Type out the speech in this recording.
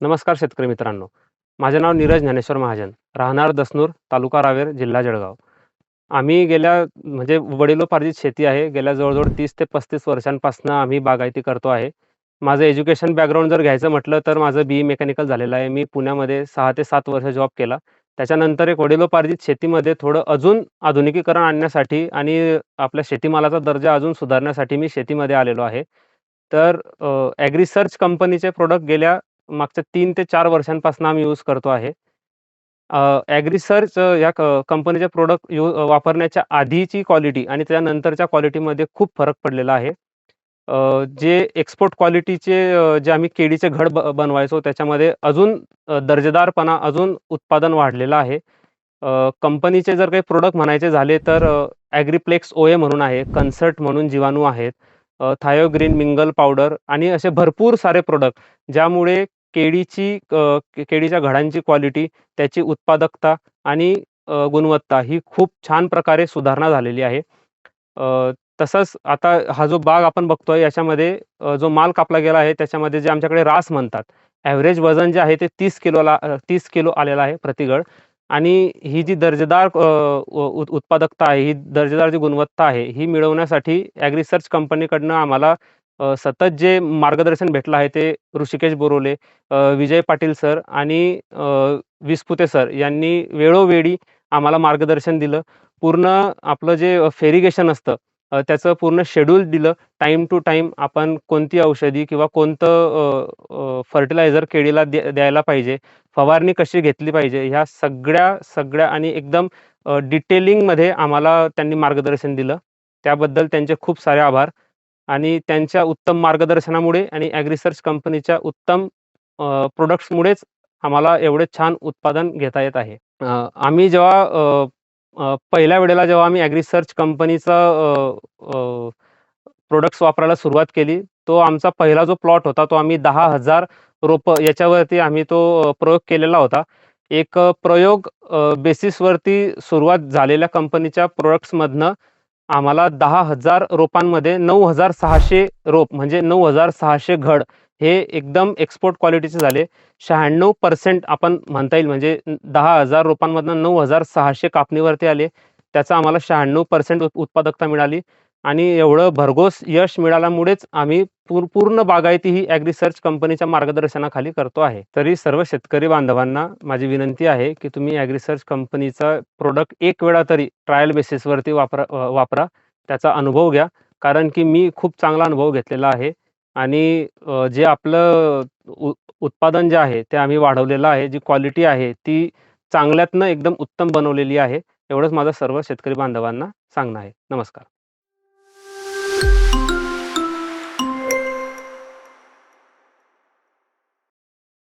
नमस्कार शेतकरी मित्रांनो. माझे नाव नीरज ज्ञानेश्वर महाजन. राहणार दसनूर तालुका रावेर जिल्हा जळगाव. आम्ही गेल्या म्हणजे वडिलोपार्जित शेती आहे. गेल्या जवळजवळ तीस ते पस्तीस वर्षांपासून आम्ही बागायती करतो आहे. माझं एज्युकेशन बॅकग्राऊंड जर घ्यायचं म्हटलं तर माझं बी मेकॅनिकल झालेलं आहे. मी पुण्यामध्ये सहा ते सात वर्ष जॉब केला. त्याच्यानंतर एक वडिलोपार्जित शेतीमध्ये थोडं अजून आधुनिकीकरण आणण्यासाठी आणि आपल्या शेतीमालाचा दर्जा अजून सुधारण्यासाठी मी शेतीमध्ये आलेलो आहे. तर ॲग्रिसर्च कंपनीचे प्रोडक्ट गेल्या मागच्या तीन ते चार वर्षांपासून आम्ही यूज करतो आहे. ॲग्रिसर्च या क कंपनीचे प्रोडक्ट यू वापरण्याच्या आधीची क्वालिटी आणि त्यानंतरच्या क्वालिटीमध्ये खूप फरक पडलेला आहे. जे एक्सपोर्ट क्वालिटीचे जे आम्ही केळीचे घड ब बनवायचो त्याच्यामध्ये अजून दर्जेदारपणा अजून उत्पादन वाढलेलं आहे. कंपनीचे जर काही प्रोडक्ट म्हणायचे झाले तर ॲग्रीप्लेक्स ओ ए म्हणून आहे कन्सर्ट म्हणून जीवाणू आहेत थायो थायोग्रीन मिंगल पावडर आणि असे भरपूर सारे प्रोडक्ट ज्यामुळे केळीची केळीच्या घडांची क्वालिटी त्याची उत्पादकता आणि गुणवत्ता ही खूप छान प्रकारे सुधारणा झालेली आहे. तसंच आता हा जो बाग आपण बघतोय याच्यामध्ये जो माल कापला गेला आहे त्याच्यामध्ये जे आमच्याकडे रास म्हणतात ॲव्हरेज वजन जे आहे ते तीस किलोला तीस किलो आलेलं आहे प्रतिगड आणि ही जी दर्जेदार उत्पादकता आहे, ही दर्जेदार जी गुणवत्ता आहे, ही मिळवण्यासाठी ॲग्रिसर्च कंपनीकडनं आम्हाला सतत जे मार्गदर्शन भेटलं आहे ते ऋषिकेश बोरोले, विजय पाटील सर आणि विस्पुते सर यांनी वेळोवेळी आम्हाला मार्गदर्शन दिलं. पूर्ण आपलं जे फेरिगेशन असतं त्याचं पूर्ण शेड्यूल दिलं. टाईम टू टाईम आपण कोणती औषधी किंवा कोणतं फर्टिलायझर केळीला द्यायला पाहिजे, फवारणी कशी घेतली पाहिजे, ह्या सगळ्या, सगळ्या आणि एकदम डिटेलिंगमध्ये आम्हाला त्यांनी मार्गदर्शन दिलं. त्याबद्दल त्यांचे खूप सारे आभार आणि त्यांच्या उत्तम मार्गदर्शनामुळे आणि ॲग्रिसर्च कंपनीच्या उत्तम प्रोडक्ट्समुळेच आम्हाला एवढे छान उत्पादन घेता येत आहे. आम्ही जेव्हा पहिल्या वेळेला जेव्हा आम्ही ॲग्रिसर्च कंपनीचा प्रोडक्ट्स वापरायला सुरुवात केली, तो आमचा पहिला जो प्लॉट होता, तो आम्ही दहा हजार रोपं याच्यावरती आम्ही तो प्रयोग केलेला होता. एक प्रयोग बेसिसवरती सुरुवात झालेल्या कंपनीच्या प्रोडक्ट्समधनं आम्हाला दहा हजार रोपांमध्ये 9,600 रोप म्हणजे 9,600 घड हे एकदम एक्सपोर्ट क्वालिटीचे झाले. 96% आपण म्हणता येईल म्हणजे दहा हजार रोपांमधनं 9,600 कापणीवरती आले. त्याचा आम्हाला शहाण्णव पर्सेंट उत्पादकता मिळाली आणि एवढं भरघोस यश मिळाल्यामुळेच आम्ही पूर्ण बागायती ही ॲग्रीसर्च कंपनीच्या मार्गदर्शनाखाली करतो आहे. तरी सर्व शेतकरी बांधवांना माझी विनंती आहे, की तुम्ही ॲग्रिसर्च कंपनीचा प्रोडक्ट एक वेळा तरी ट्रायल बेसिसवरती वापरा वापरा. त्याचा अनुभव घ्या. कारण की मी खूप चांगला अनुभव घेतलेला आहे आणि जे आपलं उ उत्पादन जे आहे ते आम्ही वाढवलेलं आहे. जी क्वालिटी आहे ती चांगल्यातनं एकदम उत्तम बनवलेली आहे. एवढंच माझं सर्व शेतकरी बांधवांना सांगणं आहे. नमस्कार.